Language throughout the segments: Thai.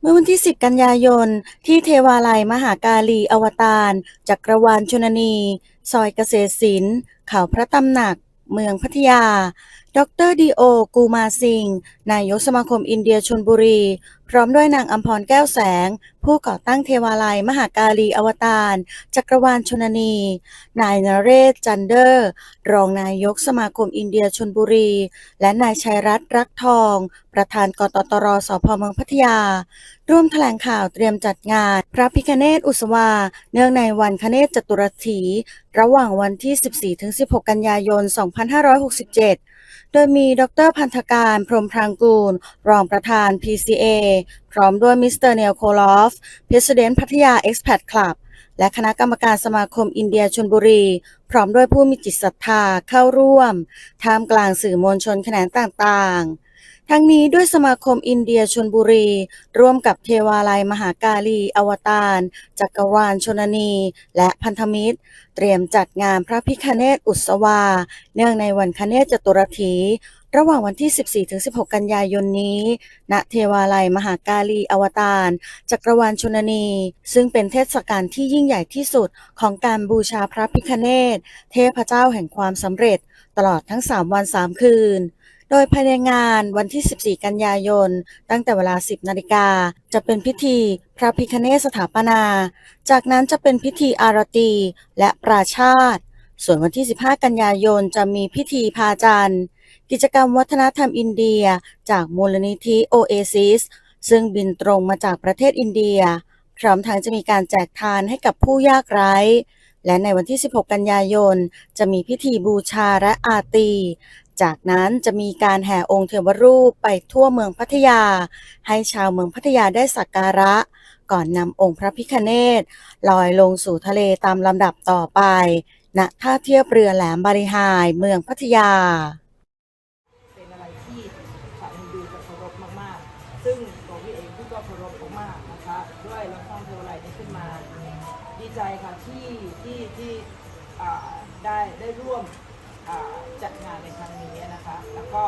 เมื่อวันที่ 10 กันยายน ที่เทวาลัยมหากาลีอวตารจักรวาลชนนี ซอยเกษตรศิลป์เขาพระตำหนัก เมืองพัทยา ดรดีโอ กูมาซิง นายกสมาคมอินเดียชนบุรี พร้อมด้วยนางอัมพรแก้วแสง ผู้ก่อตั้งเทวาลัย มหากาลีอวตาร จักรวาลชนนี นายนเรศ จันเดอร์ รองนายกสมาคมอินเดียชนบุรี และนายชัยรัตน์รักทอง ประธานกตตรสพเมืองพัทยา ร่วมแถลงข่าวเตรียมจัดงาน พระพิคเนศอุสวา เนื่องในวันคเนศจตุรถี ระหว่างวันที่ 14-16 กันยายน 2567 โดยมีดรพันธการพรมพรางกูล รองประธาน PCA พร้อมด้วยมิสเตอร์เนลโคลอฟพิเศษพัทยา Expat Club และคณะกรรมการสมาคมอินเดียชนบุรี พร้อมด้วยผู้มีจิตศรัทธาเข้าร่วม ท่ามกลางสื่อมวลชนแขนงต่างๆ ทั้งนี้ด้วยสมาคมอินเดียชนบุรี ร่วมกับเทวาลัยมหากาลี อวตาร จักรวาลชนนี และพันธมิตร เตรียมจัดงานพระพิคเนศอุศวา เนื่องในวันคเนศจตุรถี ระหว่างวันที่ 14-16 กันยายนนี้ ณเทวาลัยมหากาลี อวตาร จักรวาลชนนี ซึ่งเป็นเทศกาลที่ยิ่งใหญ่ที่สุดของการบูชาพระพิคเนศเทพเจ้าแห่งความสำเร็จ ตลอดทั้ง 3 วัน 3 คืน ดยภายในงานวันที่ 14 กันยายน ตั้งแต่เวลา 10 นาฬิกา จะเป็นพิธีพระพิคเนศสถาปนา จากนั้นจะเป็นพิธีอารตีและปราชาติ ส่วนวันที่ 15 กันยายนจะมีพิธีพาจันทร์กิจกรรมวัฒนธรรมอินเดีย จากมูลนิธิโอเอซิสซึ่งบินตรงมาจากประเทศอินเดีย พร้อมทั้งจะมีการแจกทานให้กับผู้ยากไร้และในวันที่ 16 กันยายน จะมีพิธีบูชาและอาตี จากนั้นจะมีการแห่องค์เทวรูปไปทั่วเมืองพัทยา ให้ชาวเมืองพัทยาได้สักการะ ก่อนนำองค์พระพิคเนศลอยลงสู่ทะเลตามลำดับต่อไป ณ ท่าเทียบเรือแหลมบริหายเมืองพัทยา เป็นอะไรที่ชาวฮินดูจะเคารพมากๆ ซึ่งตัวพี่เองพี่ก็เคารพมากๆนะคะ ด้วยเราสร้างเทวไลนี้ขึ้นมา ดีใจค่ะที่ที่ที่ได้ได้ร่วม จัดงานในครั้งนี้นะคะ แล้วก็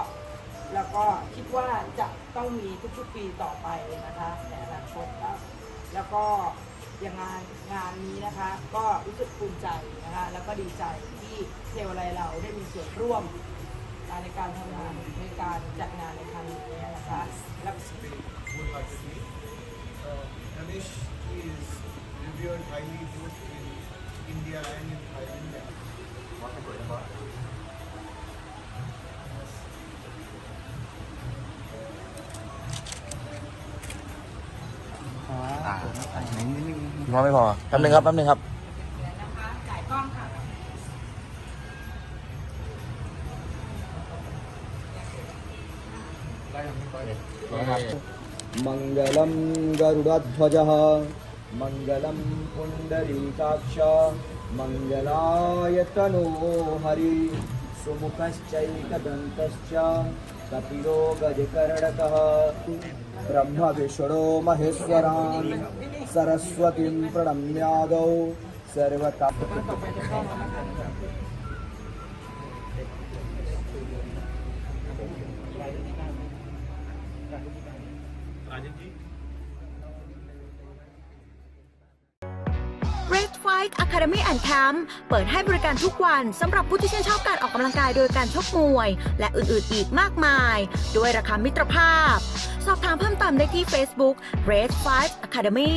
แล้วก็คิดว่าจะต้องมีทุกๆปีต่อไปนะคะในอนาคตครับแล้วก็อย่างงานงานนี้นะคะ ก็รู้สึกภูมิใจนะคะแล้วก็ดีใจที่เทวไลเราได้มีส่วนร่วมในการทำงานในการจัดงานในครั้งนี้นะคะและ wholeheartedly. Uh, Ganesh is revered highly both in India and in Thailand. พอไม่พอแป๊บนึงครับแป๊บนึงครับมังกลัมกรุดัตพจ้ามังกลัมปุณดรีกาชา मङ्गलाय तनो हरि सुमुखश्चैकदन्तश्च कपिलो गजकर्णकः ब्रह्मविष्णो महेश्वरान् सरस्वतीं प्रणम्यादौ सर्वता। ต่อ Red Fight Academy and Camp เปิดให้บริการทุกวันสำหรับผู้ที่ชื่นชอบการออกกำลังกายโดยการชกมวย และอื่นๆอีกมากมาย ด้วยราคามิตรภาพ สอบถามเพิ่มเติมได้ที่ Facebook Red Fight Academy